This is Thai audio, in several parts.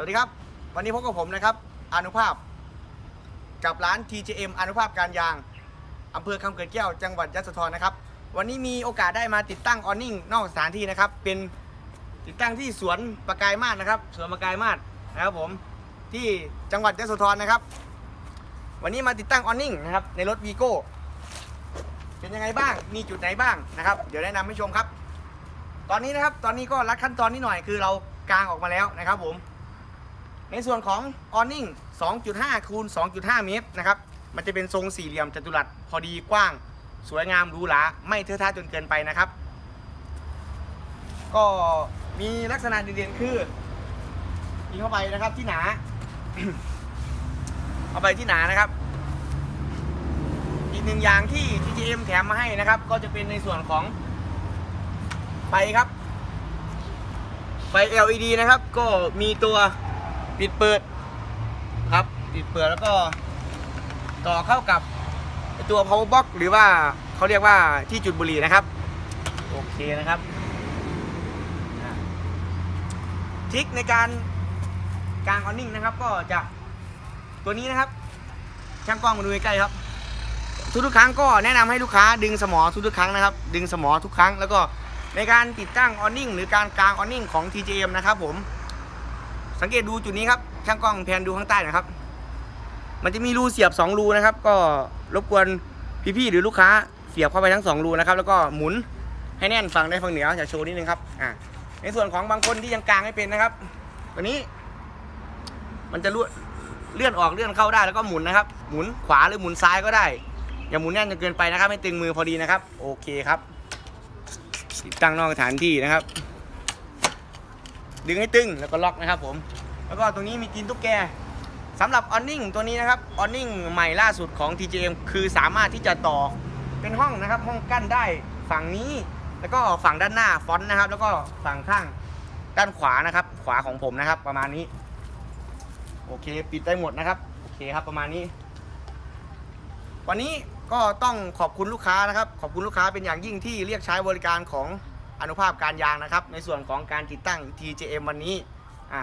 วัสดีครับ วันนี้พบกับผมนะครับอนุภาพ กับร้าน TJM อนุภาพการยางอำเภอคำเกิดแก้วจังหวัดยะโสธรนะครับ วันนี้มีโอกาสได้มาติดตั้งออนนิ่งนอกสถานที่นะครับ เป็นติดตั้งที่สวนประกายมาศนะครับสวนประกายมาศนะครับผมที่จังหวัดยะโสธรนะครับ วันนี้มาติดตั้งออนนิ่งนะครับในรถวีโก้เป็นยังไงบ้างมีจุดไหนบ้างนะครับ เดี๋ยวแนะนำให้ชมครับ ตอนนี้นะครับตอนนี้ก็รัดขั้นตอนนิดหน่อยคือเรากางออกมาแล้วนะครับผม ในส่วนของออนนิ่ง2.5คูณ2.5 เมตรนะครับ มันจะเป็นทรงสี่เหลี่ยมจัตุรัสพอดีกว้าง สวยงามหรูหราไม่เทอะทะจนเกินไปนะครับ ก็มีลักษณะเด่นๆคือยิงเข้าไปนะครับที่หนาเข้าไปที่หนานะครับ อีกหนึ่งอย่างที่ TGM แถมมาให้นะครับ ก็จะเป็นในส่วนของไฟครับ ไฟ LED นะครับ ก็มีตัว ปิดเปิดครับปิดเปิดแล้วก็ต่อเข้ากับตัว power box หรือว่าเขาเรียกว่าที่จุดบุหรี่นะครับ โอเคนะครับทิกในการกางออนนิ่งนะครับ ก็จะตัวนี้นะครับ ช่างกล้องมาดูใกล้ครับ ทุกๆครั้งก็แนะนำให้ลูกค้าดึงสมอทุกๆครั้งนะครับ ดึงสมอทุกครั้งแล้วก็ในการติดตั้งออนนิ่งหรือการกางออนนิ่งของ TJM นะครับผม สังเกตดูจุดนี้ครับ ช่างกล้องแพนดูข้างใต้นะครับ มันจะมีรูเสียบ 2 รูนะครับ ก็รบกวนพี่ๆหรือลูกค้าเสียบเข้าไปทั้ง 2 รูนะครับ แล้วก็หมุนให้แน่นฝั่งใดฝั่งเหนือจะโชว์นิดนึงครับ อ่าในส่วนของบางคนที่ยังกลางไม่เป็นนะครับ ตัวนี้ มันจะเลื่อนเลื่อนออกเลื่อนเข้าได้แล้วก็หมุนนะครับ หมุนขวาหรือหมุนซ้ายก็ได้ อย่าหมุนแน่นจนเกินไปนะครับไม่ตึงมือพอดีนะครับ โอเคครับติดตั้งนอกสถานที่นะครับ ดึงให้ตึงแล้วก็ล็อกนะครับผม แล้วก็ตรงนี้มีกินตุ๊กแกสำหรับออนนิ่งตัวนี้นะครับออนนิ่งใหม่ล่าสุดของ TJM คือสามารถที่จะต่อเป็นห้องนะครับห้องกั้นได้ฝั่งนี้แล้วก็ฝั่งด้านหน้าฟอนต์นะครับ แล้วก็ฝั่งข้างด้านขวานะครับ ขวาของผมนะครับ ประมาณนี้ โอเค ปิดได้หมดนะครับโอเคครับประมาณนี้ วันนี้ก็ต้องขอบคุณลูกค้านะครับ ขอบคุณลูกค้าเป็นอย่างยิ่งที่เรียกใช้บริการของ อนุภาพการยางนะครับ ในส่วนของการติดตั้ง TJM วันนี้อ่า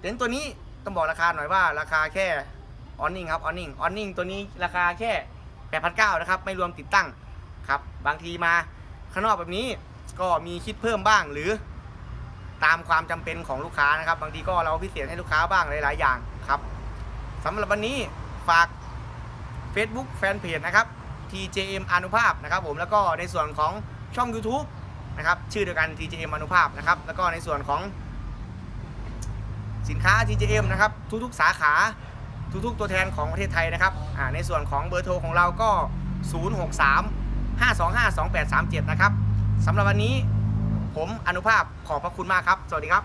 เต็นตัวนี้ต้องบอกราคาหน่อยว่าราคาแค่ออนนิ่งครับออนนิ่งออนนิ่งตัวนี้ราคาแค่8,900นะครับไม่รวมติดตั้งครับบางทีมาข้างนอกแบบนี้ก็มีคิดเพิ่มบ้างหรือตามความจำเป็นของลูกค้านะครับ บางทีก็เราพิเศษให้ลูกค้าบ้างหลาย ๆ อย่างครับสำหรับวันนี้ฝาก Facebook Fanpage นะครับ TJM อนุภาพนะครับผมแล้วก็ในส่วนของ ช่อง YouTube นะครับชื่อเดียวกัน TJM อนุภาพนะครับแล้วก็ในส่วนของสินค้า TJM นะครับทุกๆสาขาทุกๆตัวแทนของประเทศไทยนะครับในส่วนของเบอร์โทรของเราก็ 063 525 2837 นะครับสำหรับวันนี้ผมอนุภาพขอบพระคุณมากครับ สวัสดีครับ